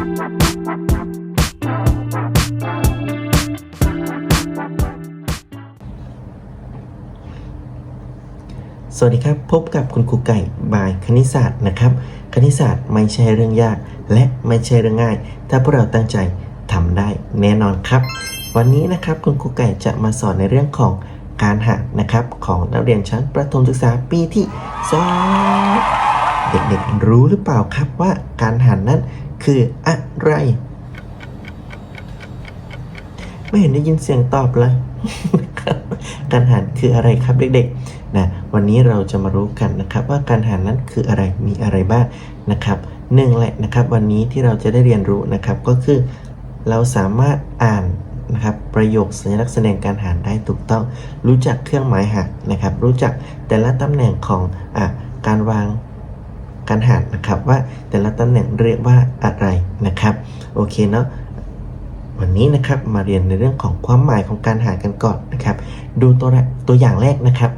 สวัสดีครับ พบกับคุณครูไก่บายคณิตศาสตร์นะครับ คณิตศาสตร์ไม่ใช่เรื่องยาก และไม่ใช่เรื่องง่าย ถ้าพวกเราตั้งใจทำได้แน่นอนครับ วันนี้นะครับคุณครูไก่จะมาสอนในเรื่องของการหารนะครับ ของนักเรียนชั้นประถมศึกษาปีที่สองเด็กๆรู้หรือเปล่าครับว่าการหารนั้น คืออะไร ไม่เห็นได้ยินเสียงตอบเลยการหารคืออะไรครับเด็กๆนะวันนี้เราจะมารู้กันนะครับ ว่าการหารนั้นคืออะไรมีอะไรบ้างนะครับหนึ่งแหละนะครับ วันนี้ที่เราจะได้เรียนรู้นะครับก็คือ เราสามารถอ่านนะครับประโยคสัญลักษณ์แสดงการหารได้ถูกต้อง รู้จักเครื่องหมายหารนะครับ รู้จักแต่ละตำแหน่งของอการวาง การหารนะครับว่าแต่ละตำแหน่งเรียกว่าอะไรนะครับ โอเคเนาะวันนี้นะครับมาเรียนในเรื่องของความหมายของการหารกันก่อนนะครับ ดูตัวตัวอย่างแรกนะครับ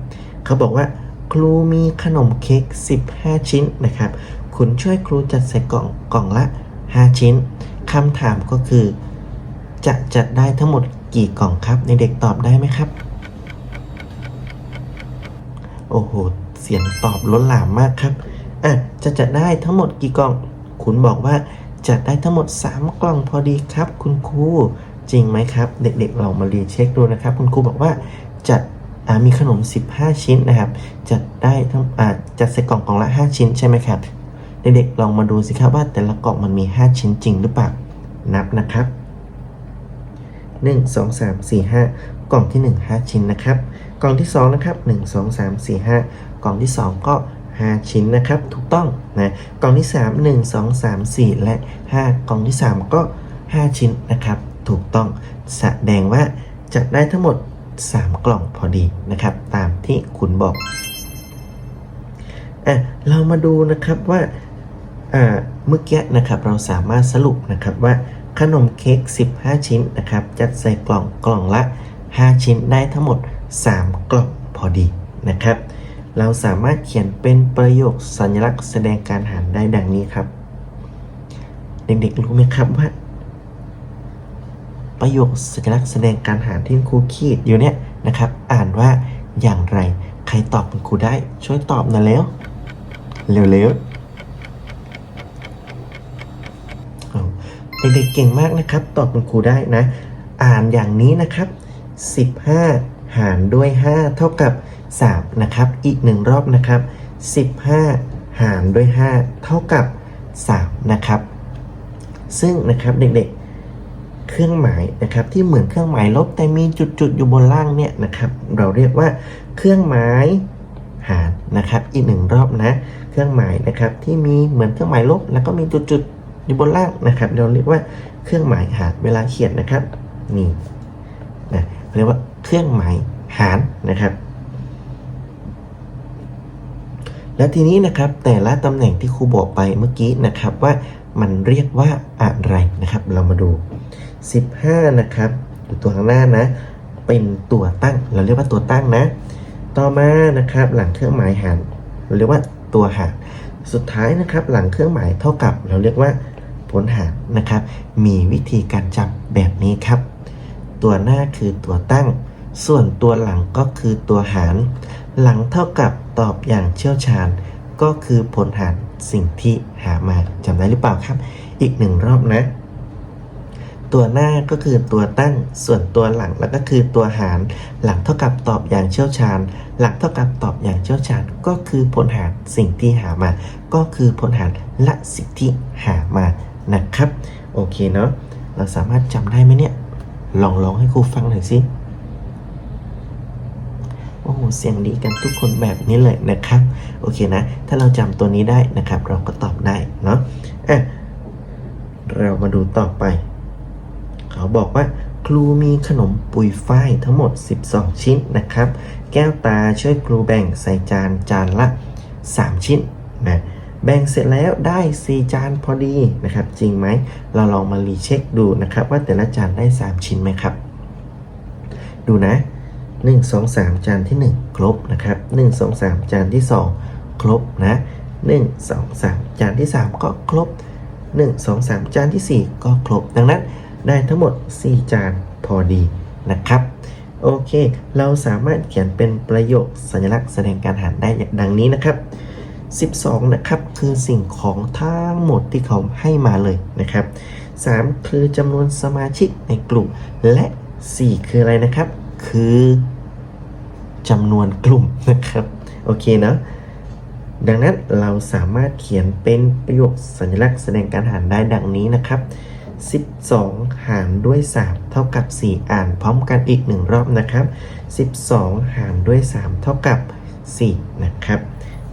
เขาบอกว่า ครูมีขนมเค้ก15 ชิ้นนะครับ คุณช่วยครูจัดใส่กล่องกล่องละ 5 ชิ้นคำถามก็คือ จะจัดได้ทั้งหมดกี่กล่องครับ ในเด็กตอบได้ไหมครับ โอ้โห เสียงตอบล้นหลามมากครับ อะจะจัดได้ทั้งหมดกี่กล่อง คุณบอกว่าจัดได้ทั้งหมด 3 กล่องพอดีครับ คุณครูจริงไหมครับ เด็กๆเรามารีเช็คดูนะครับ คุณครูบอกว่าจัดมีขนม 15 ชิ้นนะครับ จัดได้ทั้งอ่าจัดใส่กล่องกล่องละ 5 ชิ้นใช่ไหมครับ เด็กๆลองมาดูสิครับว่าแต่ละกล่องมันมี 5 ชิ้นจริงหรือเปล่านับนะครับ 1 2 3 4 5 กล่องที่ 1 5 ชิ้นนะครับ กล่องที่ 2 นะครับ 1 2 3 4 5 กล่องที่ 2 ก็ 5 ชิ้นนะครับ ถูกต้องนะกล่องที่ 3 1 2 3 4 และ 5 กล่องที่ 3 ก็ 5 ชิ้นนะครับ ถูกต้องแสดงว่าจะได้ทั้งหมด 3 กล่องพอดีนะครับ ตามที่คุณบอกอะเรามาดูนะครับว่าอ่าเมื่อกี้นะครับเราสามารถสรุปนะครับว่าขนมเค้ก 15 ชิ้นนะครับ จัดใส่กล่องกล่องละ 5 ชิ้นได้ทั้งหมด 3 กล่องพอดีนะครับ เราสามารถเขียนเป็นประโยคสัญลักษณ์แสดงการหารได้ดังนี้ครับ เด็กๆรู้ไหมครับว่า ประโยคสัญลักษณ์แสดงการหารที่ครูขีดอยู่เนี่ยนะครับ อ่านว่าอย่างไร ใครตอบคุณครูได้ช่วยตอบหน่อยแล้วเร็วๆเด็กๆเก่งมากนะครับ ตอบคุณครูได้นะ อ่านอย่างนี้นะครับ 15 หารด้วย 5 เท่ากับ 3 นะครับ อีกหนึ่งรอบนะครับ 15 หารด้วย 5 เท่ากับ 3 นะครับ ซึ่งนะครับเด็กๆ เครื่องหมายนะครับที่เหมือนเครื่องหมายลบแต่มีจุดๆอยู่บนล่างเนี่ยนะครับ เราเรียกว่าเครื่องหมายหารนะครับ อีกหนึ่งรอบนะ เครื่องหมายนะครับที่มีเหมือนเครื่องหมายลบ แล้วก็มีจุดๆอยู่บนล่างนะครับ เราเรียกว่าเครื่องหมายหารเวลาเขียนนะครับนี่นะเรียกว่าเครื่องหมายหารนะครับ แล้วทีนี้นะครับแต่ละตำแหน่งที่ครูบอกไปเมื่อกี้นะครับว่ามันเรียกว่าอะไรนะครับ เรามาดู 15 นะครับอยู่ตัวข้างหน้านะ เป็นตัวตั้งเราเรียกว่าตัวตั้งนะ ต่อมานะครับหลังเครื่องหมายหารเราเรียกว่าตัวหารสุดท้ายนะครับหลังเครื่องหมายเท่ากับเราเรียกว่าผลหารนะครับ มีวิธีการจำแบบนี้ครับ ตัวหน้าคือตัวตั้ง ส่วนตัวหลังก็คือตัวหาร หลังเท่ากับตอบอย่างเชี่ยวชาญ ก็คือผลหารสิ่งที่หามาจำได้หรือเปล่าครับ อีกหนึ่งรอบนะ ตัวหน้าก็คือตัวตั้งส่วนตัวหลังแล้วก็คือตัวหาร หลังเท่ากับตอบอย่างเชี่ยวชาญ หลังเท่ากับตอบอย่างเชี่ยวชาญ ก็คือผลหารสิ่งที่หามา ก็คือผลหารและสิ่งที่หามานะครับ โอเคเนาะเราสามารถจำได้ไหมเนี่ย ลองลองให้ครูฟังหน่อยสิ อ้โหเสียงดีกันทุกคนแบบนี้เลยนะครับโอเคนะ ถ้าเราจำตัวนี้ได้นะครับ เราก็ตอบได้เนาะอะเรามาดูต่อไป เขาบอกว่าครูมีขนมปุยฝ้ายทั้งหมด 12 ชิ้นนะครับ แก้วตาช่วยครูแบ่งใส่จานจานละ 3 ชิ้นนะแบ่งเสร็จแล้วได้ 4 จานพอดีนะครับ จริงไหม เราลองมารีเช็คดูนะครับ ว่าแต่ละจานได้ 3 ชิ้นไหมครับ ดูนะ 1 2 3 จานที่ 1 ครบนะครับ 1 2 3 จานที่ 2 ครบนะ1 2 3 จานที่ 3 ก็ครบ 1 2 3 จานทีสี่ 4 ก็ครบ ดังนั้นได้ทั้งหมด 4 จานพอดีนะครับ โอเค เราสามารถเขียนเป็นประโยคสัญลักษณ์แสดงการหารได้ดังนี้นะครับ 12 นะครับ คือสิ่งของทั้งหมดที่เขาให้มาเลยนะครับ 3 คือจำนวนสมาชิกในกลุ่มและ 4 คืออะไรนะครับ คือ จำนวนกลุ่มนะครับโอเคเนาะดังนั้นเราสามารถเขียนเป็นประโยคสัญลักษณ์แสดงการหารได้ดังนี้นะครับ 12 หารด้วย 3 เท่ากับ 4 อ่านพร้อมกันอีกหนึ่งรอบนะครับ 12 หารด้วย 3 เท่ากับ 4 นะครับ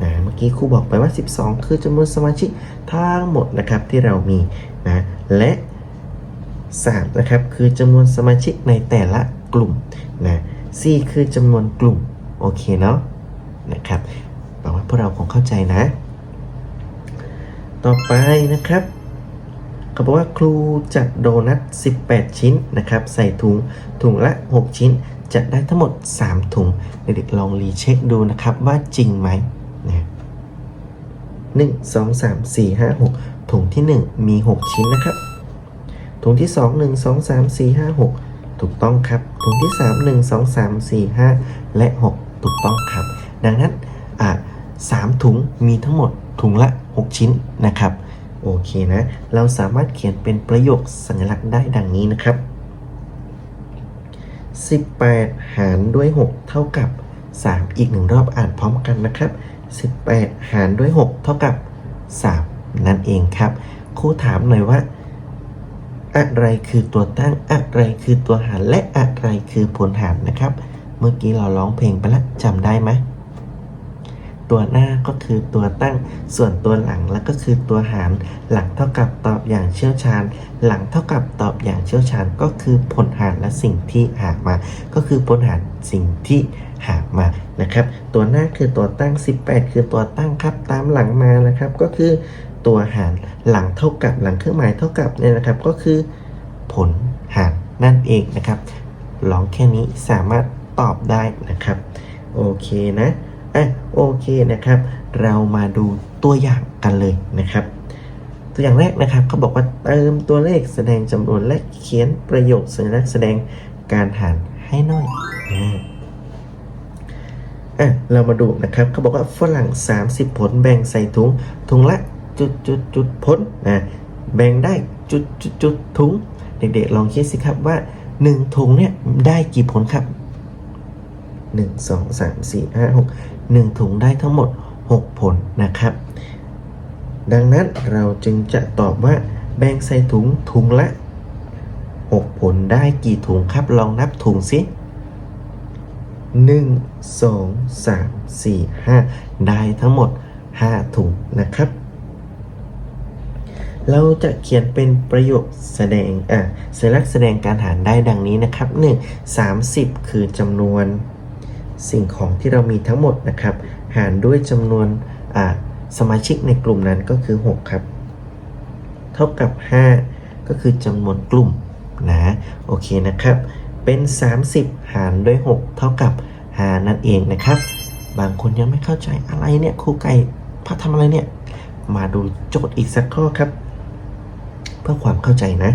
นะเมื่อกี้ครูบอกไปว่า 12 คือจำนวนสมาชิกทั้งหมดนะครับที่เรามีนะและ 3 นะครับคือจำนวนสมาชิกในแต่ละกลุ่มนะ 4คือจำนวนกลุ่ม โอเคเนาะนะครับหวังว่าพวกเราคงเข้าใจนะ ต่อไปนะครับเขาบอกว่าครูจัดโดนัท 18 ชิ้นนะครับ ใส่ถุงถุงละ 6 ชิ้นจะได้ทั้งหมด 3 ถุง เด็กๆลองรีเช็คดูนะครับว่าจริงไหมนะหนึ่งสองสามสี่ห้าหกถุงที่ 1 มี 6 ชิ้นนะครับ ถุงที่ 2 1 2 3 4 5 6 ถูกต้องครับถุงที่ 3 1 2 3 4 5 และ 6 ถูกต้องครับ ดังนั้นอ่าสามถุงมีทั้งหมดถุงละ 6 ชิ้นนะครับ โอเคนะ เราสามารถเขียนเป็นประโยคสัญลักษณ์ได้ดังนี้นะครับ 18 หารด้วย 6 เท่ากับ 3 อีกหนึ่งรอบอ่านพร้อมกันนะครับ 18 หารด้วย 6 เท่ากับ 3 นั่นเองครับครูถามหน่อยว่า อะไรคือตัวตั้งอะไรคือตัวหารและอะไรคือผลหารนะครับ เมื่อกี้เราร้องเพลงไปแล้วจำได้ไหมตัวหน้าก็คือตัวตั้งส่วนตัวหลังแล้วก็คือตัวหาร หลังเท่ากับตอบอย่างเชี่ยวชาญ หลังเท่ากับตอบอย่างเชี่ยวชาญก็คือผลหารและสิ่งที่หามา ก็คือผลหารสิ่งที่หามานะครับ ตัวหน้าคือตัวตั้ง 18 คือตัวตั้งครับ ตามหลังมานะครับก็คือ ตัวหารหลังเท่ากับหลังเครื่องหมายเท่ากับเนี่ยนะครับ ก็คือผลหารนั่นเองนะครับลองแค่นี้สามารถตอบได้นะครับ โอเคนะอะโอเคนะครับ เรามาดูตัวอย่างกันเลยนะครับ ตัวอย่างแรกนะครับเขาบอกว่าเติมตัวเลขแสดงจำนวนและเขียนประโยคสัญลักษณ์แสดงการหารให้หน่อยอ่าอะเรามาดูนะครับเขาบอกว่าฝรั่ง 30 ผลแบ่งใส่ถุงถุงละ จุดจุดจุดผลนะแบ่งได้จุดจุดจุดถุง เด็กๆ ลองคิดสิครับว่า 1 ถุงเนี่ยได้กี่ผลครับ 1 2 3 4 5 6 1 ถุงได้ทั้งหมด 6 ผลนะครับ ดังนั้นเราจึงจะตอบว่า แบ่งใส่ถุงถุงละ 6 ผลได้กี่ถุงครับ ลองนับถุงสิ1 2 3 4 5ได้ทั้งหมด5ถุงนะครับ เราจะเขียนเป็นประโยคแสดงอะสัญลักษณ์แสดงการหารได้ดังนี้นะครับ 1 30 คือจำนวน สิ่งของที่เรามีทั้งหมดนะครับ หารด้วยจำนวนอ่าสมาชิกในกลุ่มนั้นก็คือ 6 ครับ เท่ากับ 5 ก็คือจำนวนกลุ่มนะโอเคนะครับ เป็น 30 หารด้วย 6 เท่ากับ5นั่นเองนะครับ บางคนยังไม่เข้าใจอะไรเนี่ยครูไก่พัดทำอะไรเนี่ย มาดูโจทย์อีกสักข้อครับ เพื่อความเข้าใจนะ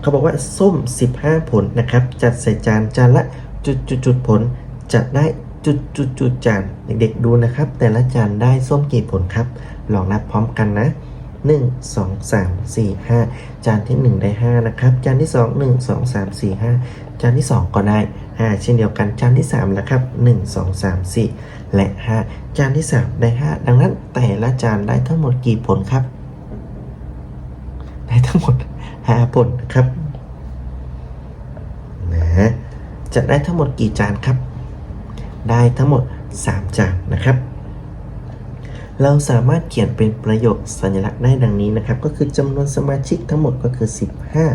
เขาบอกว่าส้ม 15 ผลนะครับ จัดใส่จานจานละจุดจุดจุดผล จัดได้จุดจุดจุดจานเด็กๆดูนะครับ แต่ละจานได้ส้มกี่ผลครับ ลองนับพร้อมกันนะ 1 2 3 4 5 จานที่ 1 ได้ 5 นะครับ จานที่ 2 1 2 3 4 5 จานที่ 2 ก็ได้ 5 เช่นเดียวกัน จานที่3แล้วครับ 1 2 3 4 และ 5 จานที่ 3 ได้ 5 ดังนั้นแต่ละจานได้ทั้งหมดกี่ผลครับ ได้ทั้งหมด5ผลนะครับนะจะได้ทั้งหมดกี่จานครับ ได้ทั้งหมด 3 จานนะครับ เราสามารถเขียนเป็นประโยคสัญลักษณ์ได้ดังนี้นะครับ ก็คือจำนวนสมาชิกทั้งหมดก็คือ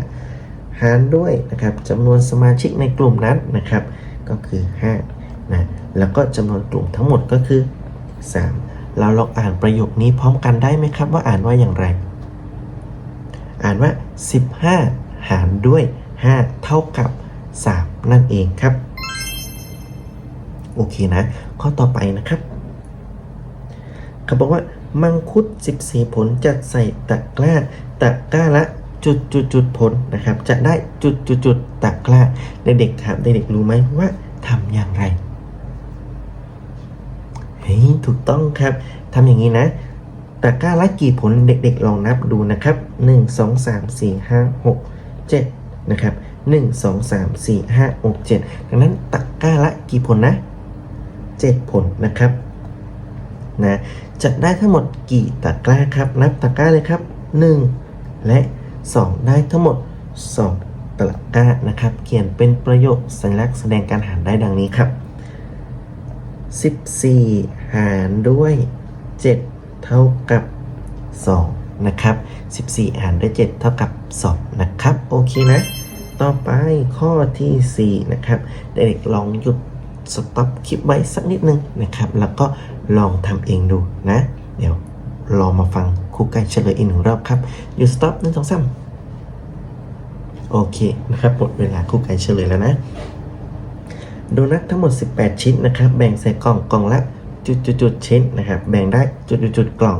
15 หารด้วยนะครับจำนวนสมาชิกในกลุ่มนั้นนะครับ ก็คือ5นะแล้วก็จำนวนกลุ่มทั้งหมดก็คือ 3 เราลองอ่านประโยคนี้พร้อมกันได้ไหมครับ ว่าอ่านว่าอย่างไร อ่านว่า 15 หารด้วย 5 เท่ากับ 3 นั่นเองครับ โอเคนะ ข้อต่อไปนะครับเขาบอกว่ามังคุด 14 ผลจัดใส่ตะกร้า ตะกร้าละจุดจุดจุดผลนะครับ จะได้จุดจุดจุดตะกร้าเด็กๆครับเด็กๆรู้ไหมว่าทำอย่างไรเฮ้ยถูกต้องครับทำอย่างนี้นะ ตะกร้าละกี่ผลเด็กๆลองนับดูนะครับ 1 2 3 4 5 6 7 นะครับ 1 2 3 4 5 6 7 ดังนั้นตะกร้าละกี่ผลนะ 7 ผลนะครับนะจะได้ทั้งหมดกี่ตะกร้าครับ นับตะกร้าเลยครับ 1 และ 2 ได้ทั้งหมด 2 ตะกร้านะครับ เขียนเป็นประโยคสัญลักษณ์แสดงการหารได้ดังนี้ครับ 14 หารด้วย 7 เท่ากับ 2 นะครับ 14 หารด้วย 7 เท่ากับ 2 นะครับ โอเคนะ ต่อไปข้อที่ 4 นะครับ เด็กๆลองหยุดสต็อปคลิปไว้สักนิดนึงนะครับ แล้วก็ลองทำเองดูนะ เดี๋ยวลองมาฟังครูไก่เฉลยอีกหนึ่งรอบครับหยุดสต็อปหนึ่งสองสามโอเคนะครับหมดเวลาครูไก่เฉลยแล้วนะ โดนัททั้งหมด 18 ชิ้นนะครับ แบ่งใส่กล่องกล่องละ จุดๆชิ้นนะครับ แบ่งได้จุดๆๆกล่อง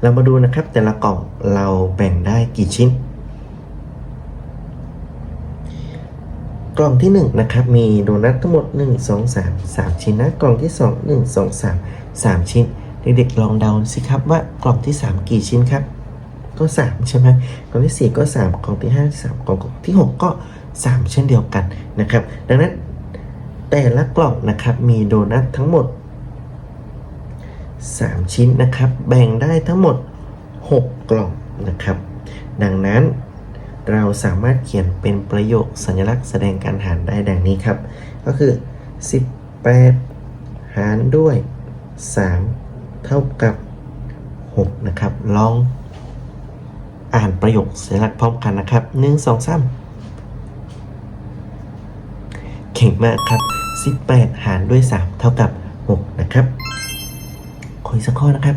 เรามาดูนะครับ แต่ละกล่องเราแบ่งได้กี่ชิ้น กล่องที่ 1 นะครับ มีโดนัททั้งหมด 1 2 3 3 ชิ้นนะกล่องที่ 2 1 2 3 3 ชิ้น เด็กๆลองเดาสิครับว่ากล่องที่ 3 กี่ชิ้นครับก็ 3 ใช่ไหมกล่องที่ 4 ก็ 3กล่องที่5 3กล่องที่ 6 ก็ 3 เช่นเดียวกันนะครับ ดังนั้นแต่ละกล่องนะครับมีโดนัททั้งหมด 3 ชิ้นนะครับ แบ่งได้ทั้งหมด 6 กล่องนะครับ ดังนั้นเราสามารถเขียนเป็นประโยคสัญลักษณ์แสดงการหารได้ดังนี้ครับ ก็คือ 18 หารด้วย 3 เท่ากับ 6 นะครับ ลองอ่านประโยคสัญลักษณ์พร้อมกันนะครับ 1 2 3 เก่งมากครับ 18 หารด้วย 3 เท่ากับ 6 นะครับ ขออีกสักข้อนะครับ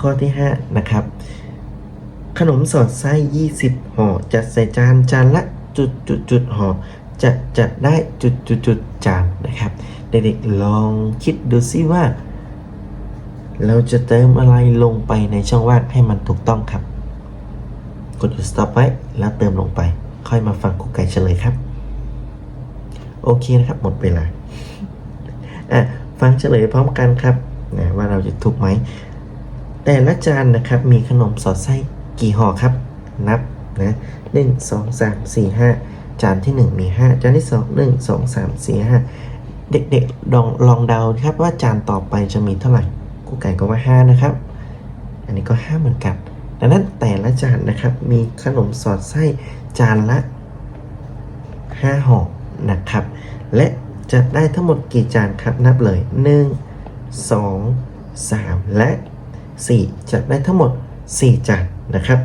ข้อที่ 5 นะครับ ขนมสอดไส้20ห่อจัดใส่จานจานละจุดจุดจุดห่อจะจัดได้จุดจุดจุดจานนะครับ เด็กๆลองคิดดูซิว่า เราจะเติมอะไรลงไปในช่องว่างให้มันถูกต้องครับ กดหยุด stop ไว้แล้วเติมลงไป ค่อยมาฟังครูไก่เฉลยครับ โอเคนะครับ หมดเวลาอะฟังเฉลยพร้อมกันครับ นะว่าเราจะถูกไหม แต่ละจานนะครับมีขนมสอดไส้กี่ห่อครับ นับนะหนึ่งสองสามสี่ห้าจานที่หนึ่งมีห้าจานที่สองหนึ่งสองสามสี่ห้าเด็กๆลองลองเดาครับว่าจานต่อไปจะมีเท่าไหร่กูไก่ก็ว่าห้านะครับ อันนี้ก็ห้าเหมือนกัน ดังนั้นแต่ละจานนะครับมีขนมสอดไส้จานละ 5ห่อนะครับ และจะได้ทั้งหมดกี่จานครับนับเลย 1 2 3 และ 4 จะได้ทั้งหมด 4จานนะครับ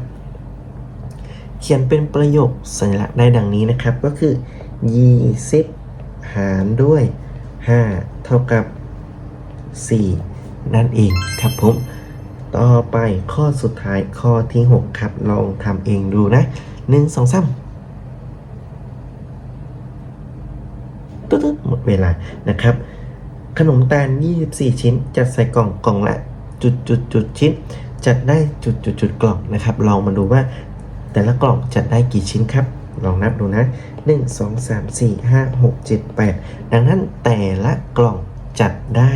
เขียนเป็นประโยคสัญลักษณ์ได้ดังนี้นะครับก็คือ 20 หารด้วย 5 เท่ากับ 4 นั่นเองครับผม ต่อไปข้อสุดท้ายข้อที่ 6 ครับ ลองทำเองดูนะ 1 2 3 ตึ๊ดหมดเวลานะครับ ขนมตาล 24 ชิ้น จัดใส่กล่องกล่องละจุดจุดจุดชิ้น จัดได้จุดจุดจุดกล่องนะครับลองมาดูว่าแต่ละกล่องจัดได้กี่ชิ้นครับ ลองนับดูนะ 1 2 3 4 5 6 7 8 ดังนั้นแต่ละกล่องจัดได้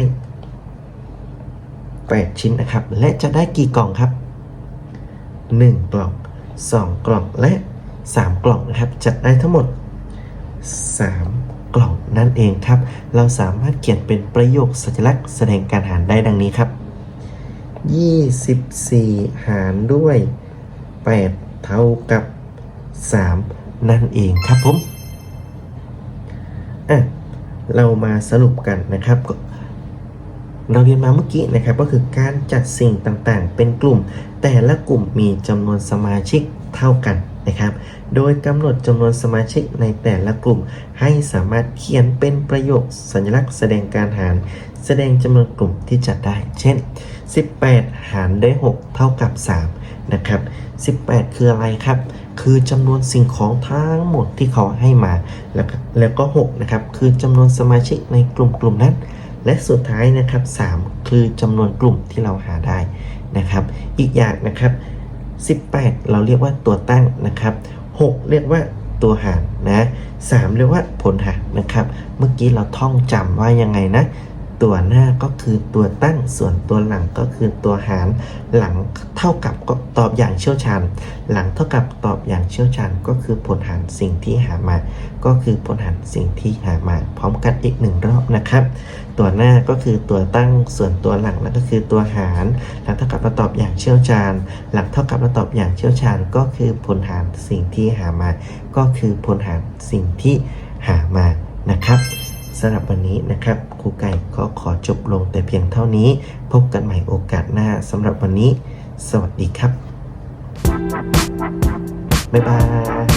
8 ชิ้นนะครับ และจะได้กี่กล่องครับ 1 กล่อง 2 กล่องและ 3 กล่องนะครับ จัดได้ทั้งหมด 3 กล่องนั่นเองครับ เราสามารถเขียนเป็นประโยคสัญลักษณ์แสดงการหารได้ดังนี้ครับ 24 หารด้วย 8 เท่ากับ 3 นั่นเองครับผมอะเรามาสรุปกันนะครับ เราเรียนมาเมื่อกี้นะครับก็คือการจัดสิ่งต่างๆ เป็นกลุ่ม แต่ละกลุ่มมีจำนวนสมาชิกเท่ากัน นะครับ โดยกำหนดจำนวนสมาชิกในแต่ละกลุ่ม ให้สามารถเขียนเป็นประโยคสัญลักษณ์แสดงการหาร แสดงจำนวนกลุ่มที่จัดได้ เช่น 18 หารด้วย 6 เท่ากับ 3 นะครับ 18 คืออะไรครับ คือจำนวนสิ่งของทั้งหมดที่เขาให้มา แล้วแล้วก็ 6 นะครับ คือจำนวนสมาชิกในกลุ่มกลุ่มนั้น และสุดท้ายนะครับ 3 คือจำนวนกลุ่มที่เราหาได้นะครับ อีกอย่างนะครับ 18 เราเรียกว่าตัวตั้งนะครับ 6 เรียกว่าตัวหารนะ3เรียกว่าผลหารนะครับ เมื่อกี้เราท่องจำว่ายังไงนะ ตัวหน้าก็คือตัวตั้งส่วนตัวหลังก็คือตัวหาร หลังเท่ากับก็ตอบอย่างเชี่ยวชาญ หลังเท่ากับตอบอย่างเชี่ยวชาญก็คือผลหารสิ่งที่หามา ก็คือผลหารสิ่งที่หามา พร้อมกันอีกหนึ่งรอบนะครับ ตัวหน้าก็คือตัวตั้งส่วนตัวหลังนั่นก็คือตัวหาร หลังเท่ากับเราตอบอย่างเชี่ยวชาญ หลังเท่ากับเราตอบอย่างเชี่ยวชาญ ก็คือผลหารสิ่งที่หามา ก็คือผลหารสิ่งที่หามานะครับ สำหรับวันนี้นะครับครูไก่ก็ขอจบลงแต่เพียงเท่านี้ พบกันใหม่โอกาสหน้าสำหรับวันนี้ สวัสดีครับ บ๊ายบาย